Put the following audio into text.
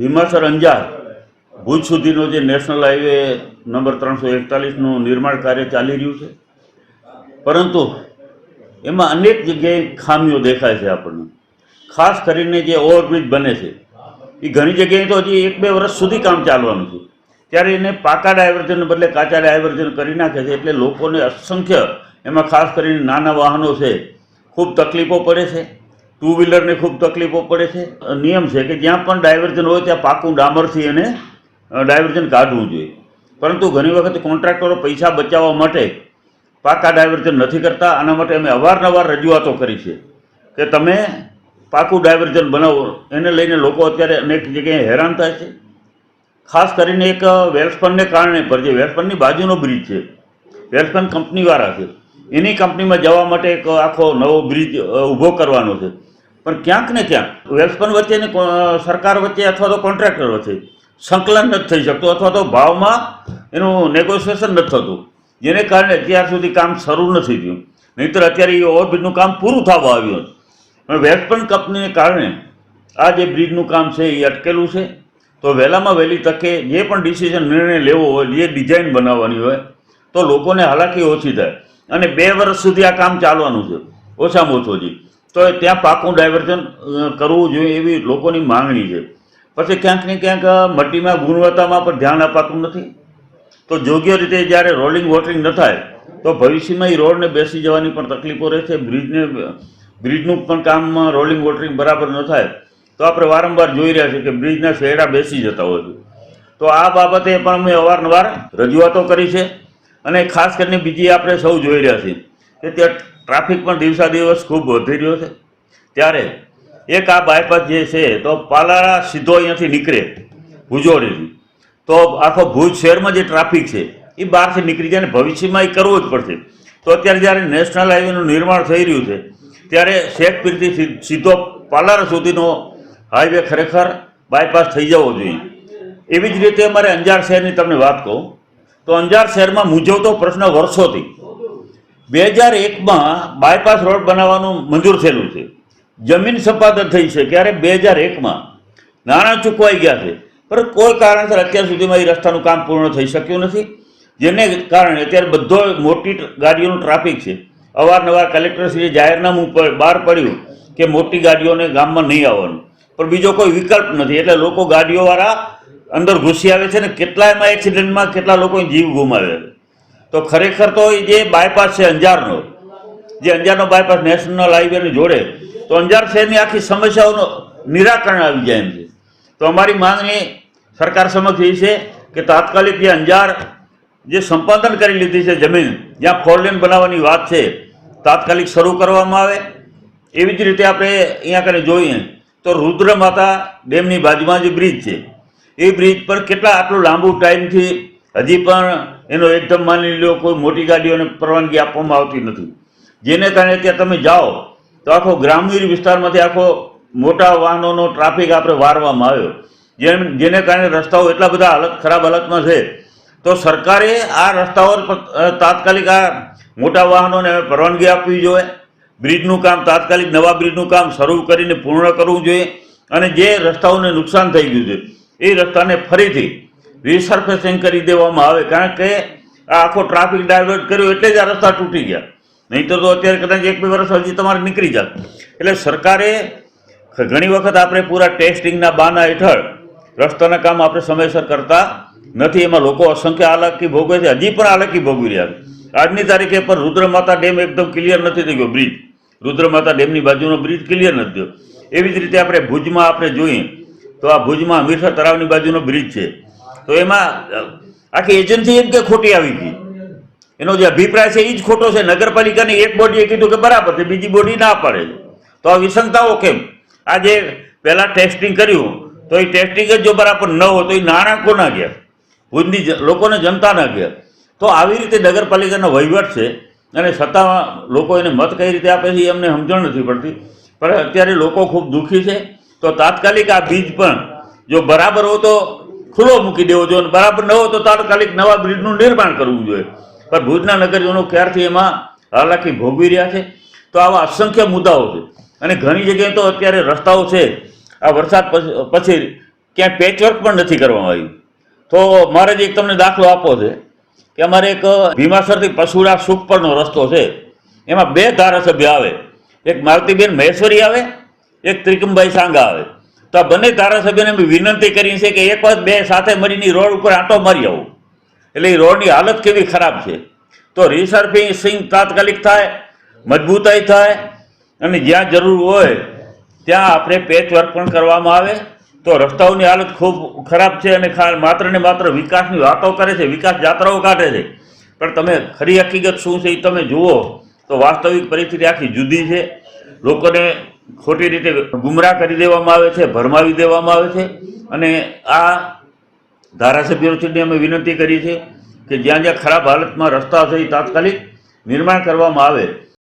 ભીમાસર અંજાર, ભુજ સુધીનો જે national highway number ત્રણસો એકતાલીસનું નિર્માણ કાર્ય ચાલી રહ્યું છે. પરંતુ એમાં અનેક જગ્યાએ ખામીઓ દેખાય છે આપણને. ખાસ કરીને જે ઓવરબ્રિજ બને છે, એ ઘણી જગ્યાએ તો હજી એક બે વર્ષ સુધી કામ ચાલવાનું છે. ત્યારે એને પાકા ડાયવર્ઝન બદલે કાચા ડાયવર્ઝન કરી નાખે છે એટલે લોકોને અસંખ્ય, એમાં ખાસ કરીને નાના વાહનો છે, ખૂબ તકલીફો પડે છે. ટુ વ્હીલરને ખૂબ તકલીફો પડે છે. નિયમ છે કે જ્યાં પણ ડાયવર્ઝન હોય ત્યાં પાકું ડામરથી એને ડાયવર્ઝન કાઢવું જોઈએ. પરંતુ ઘણી વખત કોન્ટ્રાક્ટરો પૈસા બચાવવા માટે પાકા ડાયવર્ઝન નથી કરતા. આના માટે અમે અવારનવાર રજૂઆતો કરી છે કે તમે પાકું ડાયવર્ઝન બનાવો. એને લઈને લોકો અત્યારે અનેક જગ્યાએ હેરાન થાય છે. ખાસ કરીને એક વેલ્સપનને કારણે પર જે વેલ્સપનની બાજુનો બ્રિજ છે. વેલ્સપન કંપનીવાળા છે. એની કંપનીમાં જવા માટે એક આખો નવો બ્રિજ ઊભો કરવાનો છે. પણ ક્યાંક ને ક્યાંક વેલ્સપન વચ્ચે સરકાર વચ્ચે અથવા તો કોન્ટ્રાક્ટર વચ્ચે સંકલન નથી થઈ શકતું અથવા તો ભાવમાં એનું નેગોશિએશન નથી થતું. જેને કારણે અત્યાર સુધી કામ શરૂ નથી થયું. નહીંતર અત્યારે એ ઓવરબ્રિજનું કામ પૂરું થવા આવ્યું હતું. વેલ્સપન કંપનીને કારણે આ જે બ્રિજનું કામ છે એ અટકેલું છે. તો વહેલામાં વહેલી તકે જે પણ ડિસિઝન નિર્ણય લેવો હોય, જે ડિઝાઇન બનાવવાની હોય, તો લોકોને હાલાકી ઓછી થાય. અને બે વર્ષ સુધી આ કામ ચાલવાનું છે. ઓછામાં ઓછું હજી. તો ત્યાં પાકું ડાયવર્ઝન કરવું જોઈએ એવી લોકોની માંગણી છે. પછી ક્યાંક ને ક્યાંક મટીમાં ગુણવત્તામાં પણ ધ્યાન અપાતું નથી. તો યોગ્ય રીતે જ્યારે રોલિંગ વોટરિંગ ન થાય, તો ભવિષ્યમાં એ રોડને બેસી જવાની પણ તકલીફો રહે છે. બ્રિજને, બ્રિજનું પણ કામમાં રોલિંગ વોટરિંગ બરાબર ન થાય, તો આપણે વારંવાર જોઈ રહ્યા છીએ કે બ્રિજના શેડા બેસી જતા હોય છે. તો આ બાબતે પણ અમે અવારનવાર રજૂઆતો કરી છે અને ખાસ કરીને બીજી આપણે સૌ જોઈ રહ્યા છીએ. કે ત્યાં ટ્રાફિક પણ દિવસા દિવસ ખૂબ વધી રહ્યો છે. ત્યારે એક આ બાયપાસ જે છે, તો પાલારા સીધો અહીંયાથી નીકળે ભુજોડીથી તો આખો ભુજ શહેરમાં જે ટ્રાફિક છે, એ બહારથી નીકળી જાય ને ભવિષ્યમાં એ કરવું જ પડશે. તો અત્યારે જ્યારે નેશનલ હાઈવેનું નિર્માણ થઈ રહ્યું છે, ત્યારે શેખપીરથી સીધો પાલારા સુધીનો હાઈવે ખરેખર બાયપાસ થઈ જવો જોઈએ. એવી જ રીતે અમારે અંજાર શહેરની તમને વાત કહું. તો અંજાર શહેરમાં મૂંઝવતો પ્રશ્ન વર્ષોથી બે હજાર એકમાં બાયપાસ રોડ બનાવવાનું મંજૂર થયેલું છે. જમીન સંપાદન થઈ છે ક્યારે બે હજાર એકમાં નાણાં ચૂકવાઈ ગયા છે. પણ કોઈ કારણસર અત્યાર સુધીમાં એ રસ્તાનું કામ પૂર્ણ થઈ શક્યું નથી. જેને કારણે અત્યારે બધો મોટી ગાડીઓનું ટ્રાફિક છે. અવારનવાર કલેક્ટરશ્રીએ જાહેરનામું પર બહાર પડ્યું કે મોટી ગાડીઓને ગામમાં નહીં આવવાનું. પણ બીજો કોઈ વિકલ્પ નથી. એટલે લોકો ગાડીઓવાળા અંદર ઘૂસી આવે છે ને કેટલાયમાં એક્સિડન્ટમાં કેટલા લોકોએ જીવ ગુમાવ્યા છે. તો ખરેખર તો જે બાયપાસ છે અંજારનો, જે અંજારનો બાયપાસ નેશનલ હાઈવેને જોડે, તો અંજાર શહેરની આખી સમસ્યાઓનો નિરાકરણ આવી જાય એમ છે. તો અમારી માંગણી સરકાર સમક્ષ એ છે કે તાત્કાલિક જે અંજાર જે સંપાદન કરી લીધી છે જમીન, જ્યાં ફોરલેન બનાવવાની વાત છે, તાત્કાલિક શરૂ કરવામાં આવે. એવી જ રીતે આપણે અહીંયા કને જોઈએ તો રુદ્ર માતા ડેમની બાજુમાં જે બ્રિજ છે, એ બ્રિજ પર કેટલા આટલું લાંબુ ટાઈમથી હજી પણ એનો એકદમ માની લો કોઈ મોટી ગાડીઓને પરવાનગી આપવામાં આવતી નથી. જેને કારણે ત્યાં તમે જાઓ, તો આખો ગ્રામીણ વિસ્તારમાંથી આખો મોટા વાહનોનો ટ્રાફિક આપણે વારવામાં આવ્યો. જેમ જેને કારણે રસ્તાઓ એટલા બધા હાલત ખરાબ હાલતમાં છે. તો સરકારે આ રસ્તાઓ તાત્કાલિક આ મોટા વાહનોને પરવાનગી આપવી જોઈએ. બ્રિજનું કામ, તાત્કાલિક નવા બ્રિજનું કામ શરૂ કરીને પૂર્ણ કરવું જોઈએ. અને જે રસ્તાઓને નુકસાન થઈ ગયું છે, એ રસ્તાને ફરીથી રિસર્ફેસિંગ કરી દેવામાં આવે. કારણ કે આખો ટ્રાફિક ડાયવર્ટ કર્યો એટલે જ આ રસ્તા તૂટી ગયા. નહીંતર તો અત્યારે કદાચ એક બે વર્ષ હજી તમારે નીકળી જાત. એટલે સરકારે ઘણી વખત આપણે પૂરા ટેસ્ટિંગના બાના હેઠળ રસ્તાના કામ આપણે સમયસર કરતા નથી. એમાં લોકો અસંખ્ય હાલાકી ભોગવે છે. હજી પણ હાલાકી ભોગવી રહ્યા છે. આજની તારીખે પણ રુદ્રમાતા ડેમ એકદમ ક્લિયર નથી થઈ ગયો. બ્રિજ રુદ્રમાતા ડેમની બાજુનો બ્રિજ ક્લિયર નથી થયો. એવી જ રીતે આપણે ભુજમાં આપણે જોઈએ તો આ ભુજમાં હમીરસર તળાવની બાજુનો બ્રિજ છે. તો એમાં, આખી એજન્સી એમ કે ખોટી આવી ગઈ. એનો જે અભિપ્રાય છે એ જ ખોટો છે. નગરપાલિકાની એક બોડીએ કીધું કે બરાબર છે, બીજી બોડી ના પાડે તો આ વિસંગતાઓ કેમ? આ જે પહેલાં ટેસ્ટિંગ કર્યું, તો એ ટેસ્ટિંગ જ જો બરાબર ન હોય, તો એ નાણાં કોના ગયા ભુજની લોકોને લોકોને જનતાના ગયા તો આવી રીતે નગરપાલિકાનો વહીવટ છે, અને સત્તામાં લોકો એને મત કઈ રીતે આપે છે એ અમને સમજણ નથી પડતી. પણ અત્યારે લોકો ખૂબ દુઃખી છે. તો તાત્કાલિક આ બીજ પણ જો બરાબર હોય તો ખુલ્લો મૂકી દેવો જોઈએ બરાબર ન હોય તો તાત્કાલિક નવા બ્રિજનું નિર્માણ કરવું જોઈએ. પણ ભુજના નગરજનો ક્યારથી એમાં હાલાકી ભોગવી રહ્યા છે? તો આવા અસંખ્ય મુદ્દાઓ છે. અને ઘણી જગ્યાએ તો અત્યારે રસ્તાઓ છે. આ વરસાદ પછી- ક્યાંય પેચવર્ક પણ નથી કરવામાં આવ્યું. તો મારે જ એક તમને દાખલો આપવો છે કે અમારે એક ભીમાસરથી પશુડા સુખપરનો રસ્તો છે. એમાં બે ધારાસભ્ય આવે. એક માલતીબેન મહેશ્વરી આવે, એક ત્રિકમભાઈ સાંગા આવે. તો બંને ધારાસભ્યને મેં વિનંતી કરી છે કે એક વખત બે સાથે મળીને રોડ ઉપર આંટો મારી આવું. એટલે એ રોડની હાલત કેવી ખરાબ છે. તો રિસર્ફિંગ તાત્કાલિક થાય, મજબૂતાઈ થાય, અને જ્યાં જરૂર હોય ત્યાં આપણે પેચ વર્ક પણ કરવામાં આવે. તો રસ્તાઓની હાલત ખૂબ ખરાબ છે અને માત્ર ને માત્ર વિકાસની વાતો કરે છે, વિકાસ જાત્રાઓ કાઢે છે. પણ તમે ખરી હકીકત શું છે એ તમે જુઓ તો વાસ્તવિક પરિસ્થિતિ આખી જુદી છે. લોકોને ખોટી રીતે ગુમરાહ કરી દેવામાં આવે છે, ભરમાવી દેવામાં આવે છે અને આ ધારાસભ્યોથી અમે વિનંતી કરી છે કે જ્યાં જ્યાં ખરાબ હાલતમાં રસ્તા છે એ તાત્કાલિક નિર્માણ કરવામાં આવે.